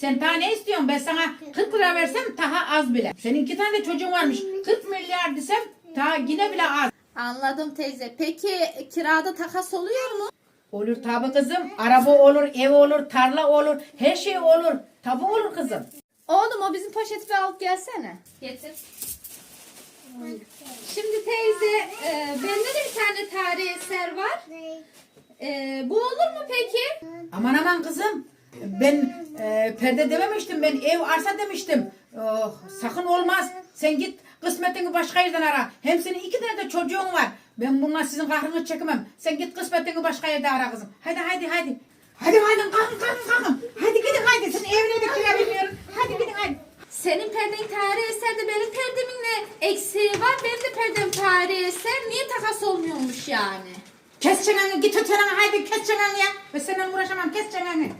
Sen daha ne istiyorsun? Ben sana 40 lira versem daha az bile. Senin iki tane de çocuğun varmış. 40 milyar desem daha yine bile az. Anladım teyze. Peki kirada takas oluyor mu? Olur tabi kızım. Araba olur, ev olur, tarla olur, her şey olur. Tabi olur kızım. Oğlum o bizim poşeti bir alıp gelsene. Getir. Şimdi teyze e, bende de bir tane tarihi eser var. E, bu olur mu peki? Aman aman kızım. Ben e, perde dememiştim. Ben ev arsa demiştim. Oh, sakın olmaz. Sen git kısmetini başka yerden ara. Hem senin iki tane de çocuğun var. Ben bununla sizin kahrını çekemem. Sen git kısmetini başka yerde ara kızım. Hadi hadi hadi. Hadi hadi kalkın kalkın kalkın. Hadi gidin hadi. Sizin evine de kira bilmiyorum. Hadi gidin hadi. Senin perden tarihi eserde benim perdemin ne eksiği var? Benim de perdem tarihi eser. Niye takas olmuyormuş yani? Kes çeneni git öt çeneni hadi kes çeneni ya. Ben seninle uğraşamam kes çeneni.